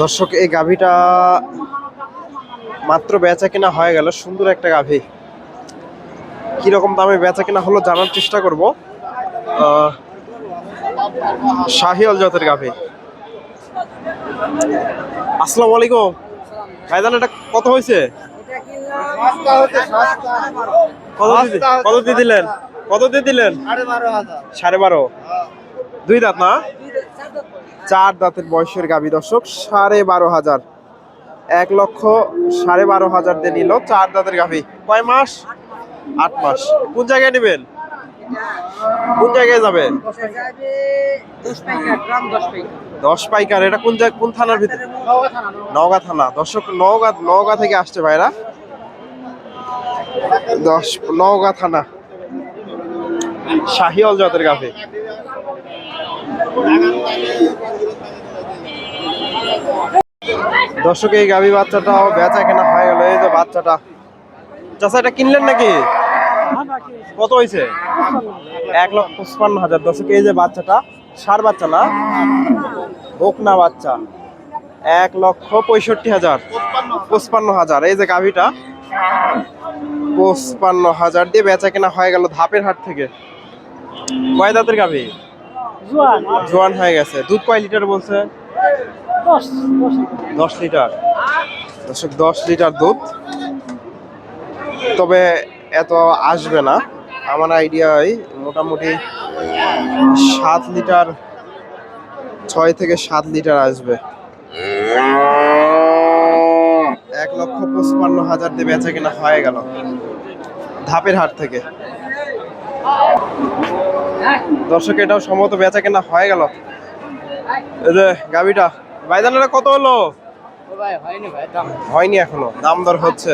দর্শক এই গাভীটা মাত্র বেচা কেনা হয়ে গেল সুন্দর একটা গাভী। কীরকম দামে বেচা কেনা হলো জানার চেষ্টা করব। শাহিওল জাতের গাভী। আসসালামু আলাইকুম। ভাইজান এটা কত হয়েছে? কত দিয়ে কত দিয়ে দিলেন? কত দিয়ে দিলেন? সাড়ে বারো। দুই দাঁত না? চার দাঁতের বয়সের গাভী দর্শক, সাড়ে বারো হাজার। এক লক্ষ সাড়ে বারো হাজার দিয়ে নিল চার দাঁতের গাভী। কয় মাস? আট মাস। কোন জায়গায় নেবেন? কোন জায়গায় যাবে দশ পাইকার, এটা কোন জায়গা কোন থানার ভিতরে? নওগাঁ থানা। দর্শক, নওগাঁ নওগাঁ থেকে আসছে ভাইরা। দশ নওগাঁ থানা। শাহিওল জাতের গাভী। দর্শক এই গাভী বাচ্চাটাও বেচা কেনা হয়ে গেল। এই যে বাচ্চাটা। চাচা এটা কিনলেন নাকি? কত হয়েছে? এক লক্ষ পঁচপান্ন হাজার। দর্শক এই যে বাচ্চাটা সার বাচ্চা না? বকনা বাচ্চা। এক লক্ষ পঁয়ষট্টি হাজার। পঁচপান্ন হাজার। এই যে গাভীটা পঁচপান্ন হাজার দিয়ে বেচা কেনা হয়ে গেল ধাপের হাট থেকে। কয় দাঁতের গাভী? জোয়ান হয়ে গেছে। দুধ কয় লিটার বলছে? দশ লিটার। দর্শক, দশ লিটার দুধ। তবে এত আসবে না। আমার আইডিয়ায় মোটামুটি সাত লিটার, ছয় থেকে সাত লিটার আসবে। এক লক্ষ পঁচপান্ন হাজার দিয়ে বেচা কিনা হয়ে গেল। ধাপের হাট থেকে। দর্শক, এটাও সম্ভবত বেচা কেনা হয়ে গেল। এই যে গাবিটা ভাইজানেরা কত হলো? হয়নি এখনও দাম দর হচ্ছে।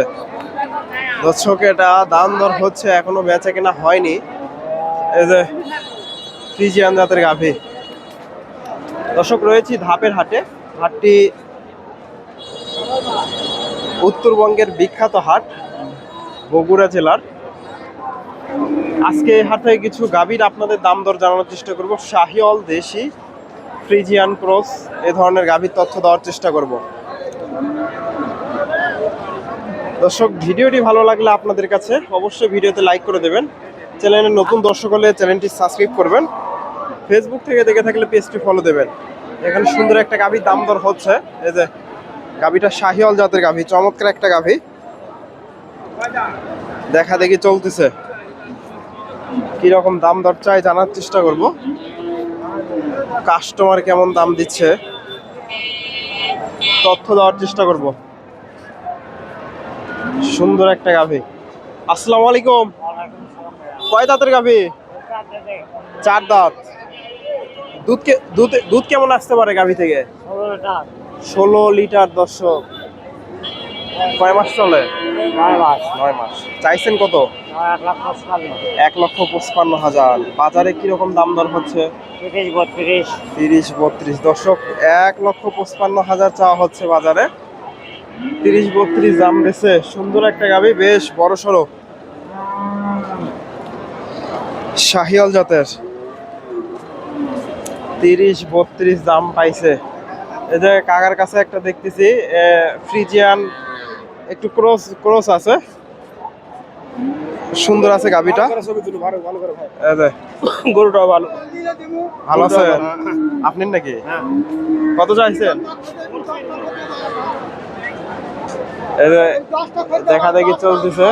দর্শক এটা দাম দর হচ্ছে এখনও বেচা কেনা হয়নি। এই যে ফ্রিজিয়ান জাতের গাভী। দর্শক রয়েছি ধাপের হাটে। হাটটি উত্তরবঙ্গের বিখ্যাত হাট বগুড়া জেলার। আজকে এই হাটে কিছু গাভীর আপনাদের দাম দর জানানোর চেষ্টা করব। শাহিওল দেশি ফ্রিজিয়ান ক্রস, এ ধরনের গাভীর তথ্য দেওয়ার চেষ্টা করব। দর্শক, ভিডিওটি ভালো লাগলে আপনাদের কাছে অবশ্যই ভিডিওতে লাইক করে দেবেন। চ্যানেলের নতুন দর্শক হলে চ্যানেলটি সাবস্ক্রাইব করবেন। ফেসবুক থেকে দেখে থাকলে পেজটি ফলো দেবেন। এখানে সুন্দর একটা গাভীর দাম দর হচ্ছে। এই যে, গাভীটা শাহিওল জাতের গাভী, চমৎকার একটা গাভী। দেখা দেখি চলতেছে। কীরকম দাম দর চাই জানার চেষ্টা করব। কাস্টমার কেমন দাম দিচ্ছে? তথ্য দেওয়ার চেষ্টা করব। সুন্দর একটা গাভী। আসসালামু আলাইকুম। কয় দাঁতের গাভী? চার দাঁত। দুধ দুধ কেমন আসতে পারে গাভী থেকে? ষোলো লিটার দর্শক। কয় মাস চলে? নয় মাস। নয় মাস। চাইছেন কত? এক লক্ষ পঁচপান্ন হাজার। বাজারে কীরকম দাম দর হচ্ছে? তিরিশ বত্রিশ। দর্শক এক লক্ষ পঁচপান্ন হাজার চাওয়া হচ্ছে বাজারে। তিরিশ বত্রিশ দাম বেছে সুন্দর একটা গাবি বেশ বড় সড়ো। শাহিয়াল জাতের। তিরিশ বত্রিশ দাম পাইছে। এই যে কাকার কাছে একটা দেখতেছি ফ্রিজিয়ান একটু ক্রস ক্রস আছে। সুন্দর আছে গাবিটা গরুটাও ভালো। ভালো আছে? আপনি নাকি? কত চাইছেন? দেখা দেখি চলতেছে।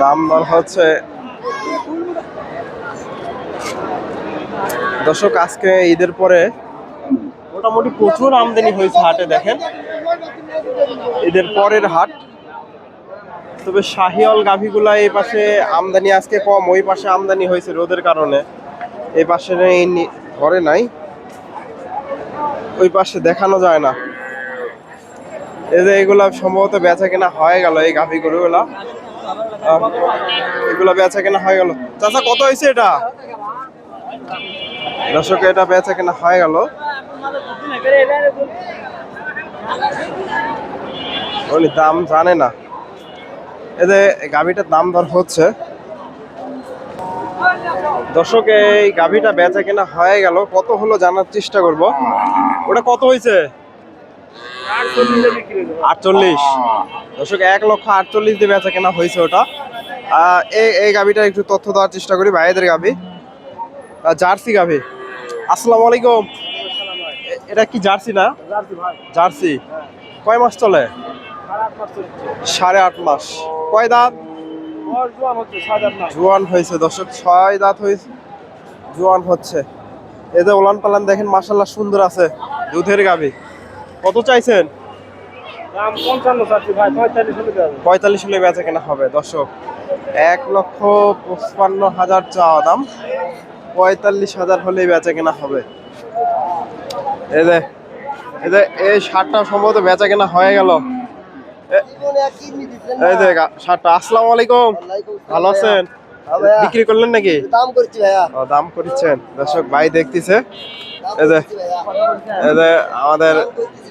দাম দর হচ্ছে। দর্শক আজকে ঈদের পরে মোটামুটি প্রচুর আমদানি হয়েছে হাটে দেখেন। ঈদের পরের হাট তবে শাহিওল গাভীগুলা এই পাশে আমদানি আজকে কম, ওই পাশে আমদানি হয়েছে রোদের কারণে। এই পাশে ঘরে নাই। ওই পাশে দেখানো যায় না। এই যে এগুলা সম্ভবত বেচা কেনা হয়ে গেল, এই গাভী গরুগুলা এগুলা বেচা কেনা হয়ে গেল। চাচা, কত হয়েছে এটা? দর্শক, এটা বেচা কেনা হয়ে গেল। উনি দাম জানে না। এই যে গাভীটার দাম দর হচ্ছে। দর্শক এই গাভিটা বেচা কেনা হয়ে গেল। কত হলো জানার চেষ্টা করব। ওটা কত হয়েছে? আটচল্লিশ। দর্শক এক লক্ষ আটচল্লিশ দিয়ে বেচা কেনা হয়েছে ওটা। এই এই গাভিটা একটু তথ্য দেওয়ার চেষ্টা করি ভাইদের গাভি। জার্সি গাভি। আসসালামু আলাইকুম। এটা কি জার্সি না? জার্সি। কয় মাস চলে? সাড়ে আট মাস। কয় দাঁত? জোয়ান হয়েছে দর্শক ছয় দাঁত হয়েছে। জোয়ান হচ্ছে। এদের ওলান পালান দেখেন মাসাল্লাহ সুন্দর আছে। দুধের গাভি। কত চাইছেন? পঁয়তাল্লিশ হলে বেচা কেনা হবে দর্শক। এক লক্ষ পঁচপান্ন হাজার চাওয়া দাম। পঁয়তাল্লিশ হাজার হলেই বেচা কেনা হবে। এদের এদের এই শার্টটা সম্ভবত বেচা কেনা হয়ে গেল। এই যে শার্টটা আসসালামু আলাইকুম। ভালো আছেন? বিক্রি করলেন নাকি? দাম করছি ভাইয়া। দাম করছেন। দর্শক ভাই দেখতেছে। এই যে এই যে আমাদের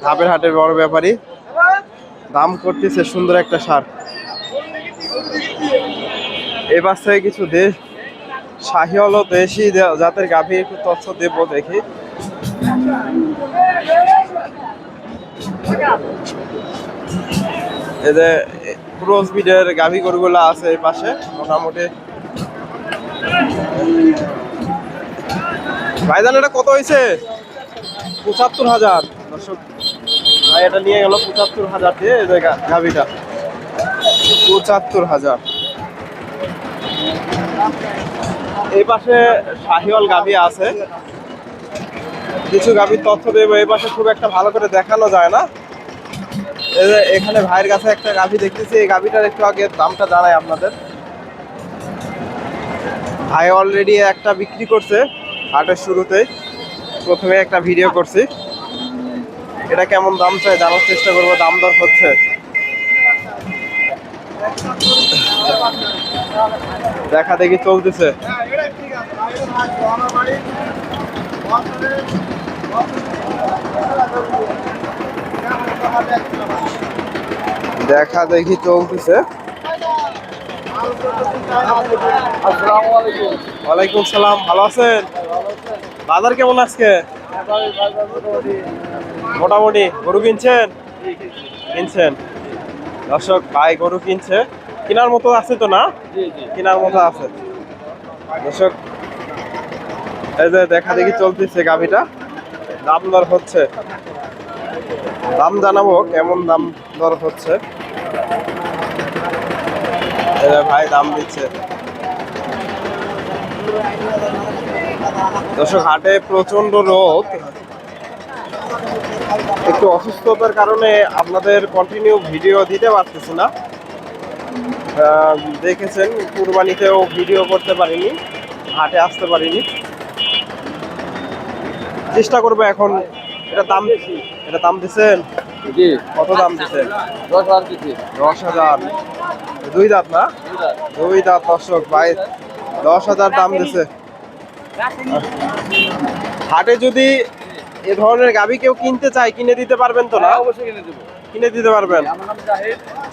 ধাপের হাটের বড় ব্যাপারী। দাম করতেছে সুন্দর একটা সার। এবার থেকে কিছু দেশ শাহিওয়াল ও দেশি জাতের গাভী একটু তথ্য দেব দেখি। যে ক্রস বিডের গাভী গরুগুলো আছে এই পাশে, মোটামুটি। ভাইজান, এটা কত হয়েছে পঁচাত্তর হাজার। দর্শক, ভাই এটা নিয়ে গেল পঁচাত্তর হাজার দিয়ে এই গাভীটা। পঁচাত্তর হাজার। এই পাশে শাহিওয়াল গাভী আছে। কিছু গাভীর তথ্য দেবো, এই পাশে খুব একটা ভালো করে দেখানো যায় না। এখানে ভাইয়ের কাছে একটা গাভী দেখতেছি, এই গাভীটার একটু আগে দামটা জানাই আপনাদের। ভাই অলরেডি একটা বিক্রি করছে হাটের শুরুতেই। প্রথমে একটা ভিডিও করছি। এটা কেমন দাম চাই জানার চেষ্টা করব, দাম দর হচ্ছে। দেখা দেখি চলতেছে। দেখা দেখি চলতেছে। ওয়ালাইকুম সালাম ভালো আছেন? বাজার কেমন আজকে? মোটামুটি গরু কিনছেন? কিনছেন। দর্শক ভাই গরু কিনছে। কেনার মতো আছে তো না? কেনার মতো আছে। দর্শক এই যে দেখা দেখি চলতেছে গাভিটা। দাম দর হচ্ছে। দাম জানাব কেমন দাম দর হচ্ছে? ভাই দাম দিচ্ছে। দর্শক, হাটে প্রচণ্ড রোদ। একটু অসুস্থতার কারণে আপনাদের কন্টিনিউ ভিডিও দিতে পারতেছি না। দেখেছেন, কুরবানিতেও ভিডিও করতে পারিনি, হাটে আসতে পারিনি। চেষ্টা করব এখন, এটা দাম এটা দাম দিচ্ছেন জি। কত দাম দিচ্ছেন দশ হাজার দিচ্ছি দশ হাজার। দুই দাঁত না? দুই দাঁত। দর্শক ভাই দশ হাজার দাম দিছে। হাটে যদি এ ধরনের গাবি কেউ কিনতে চায় কিনে দিতে পারবেন তো না? অবশ্যই কিনে দেবো। কিনে দিতে পারবেন।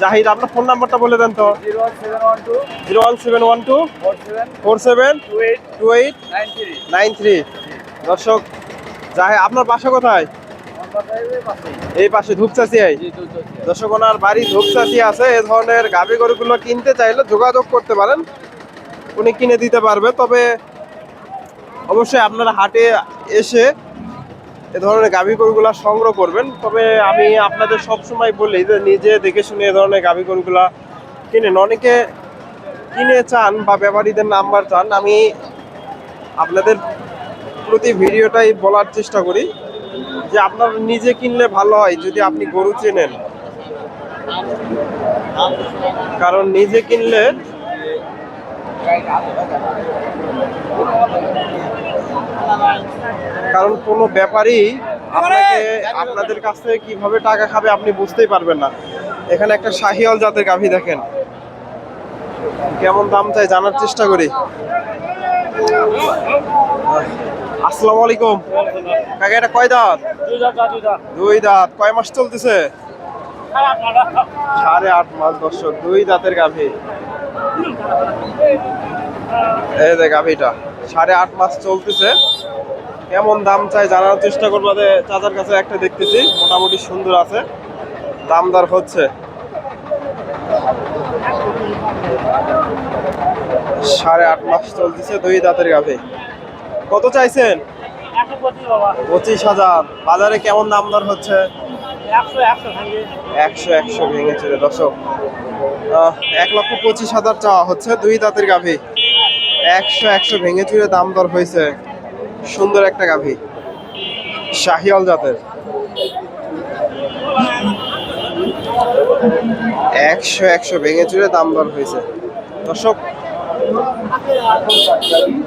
জাহিদ। আপনার ফোন নাম্বারটা বলে দেন তো। Zero one seven one two. Four seven. Two eight. Nine three. দর্শক জাহিদ আপনার বাসা কোথায়? এই পাশে চলছে দর্শক, ওনার বাড়ি ধূপচাচি আছে, এ ধরনের গাভী গরুগুলো কিনতে চাইলে যোগাযোগ করতে পারেন। উনি কিনে দিতে পারবে, তবে অবশ্যই আপনারা হাটে এসে এ ধরনের গাভী গরুগুলা সংগ্রহ করবেন। তবে আমি আপনাদের সব সময় বলি যে, নিজে দেখে শুনে এ ধরনের গাভী গরুগুলা কিনেন। অনেকে কিনে চান বা ব্যাপারীদের নাম্বার চান। আমি আপনাদের প্রতি ভিডিওটাই বলার চেষ্টা করি। যে আপনার নিজে কিনলে ভালো হয় যদি আপনি গরু চেনেন। কারণ নিজে কিনলে কারণ কোনো ব্যাপারই আপনাদের কাছ থেকে কীভাবে টাকা খাবে আপনি বুঝতেই পারবেন না। এখানে একটা শাহিওয়াল জাতের গাভী দেখেন। কেমন দাম চাই জানার চেষ্টা করি। আসসালামু আলাইকুম। কাকা, এটা কয় দাঁত? দুই দাঁত। কয় মাস চলতেছে? সাড়ে আট মাস দর্শক, দুই দাঁতের গাভী। এই যে গাভীটা, সাড়ে আট মাস চলতেছে। কেমন দাম চাই জানার চেষ্টা করব চাচার কাছে একটা দেখতেছি, মোটামুটি সুন্দর আছে। দামদার হচ্ছে। সাড়ে আট মাস চলতেছে দুই দাঁতের গাভী। কত চাইছেন? পঁচিশ হাজার। বাজারে কেমন দাম দর হচ্ছে? একশো একশো ভাঙে। একশো একশো ভেঙেছিল দর্শক এক লক্ষ পঁচিশ হাজার চাওয়া হচ্ছে দুই দাঁতের গাভী। একশো একশো ভেঙে চুরে দাম দর হয়েছে। সুন্দর একটা গাভী। শাহিয়াল জাতের। একশো একশো ভেঙে চুরে দাম দর হয়েছে। দর্শক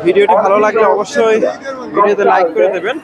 ভিডিওটি ভালো লাগলে অবশ্যই ভিডিওতে লাইক করে দেবেন।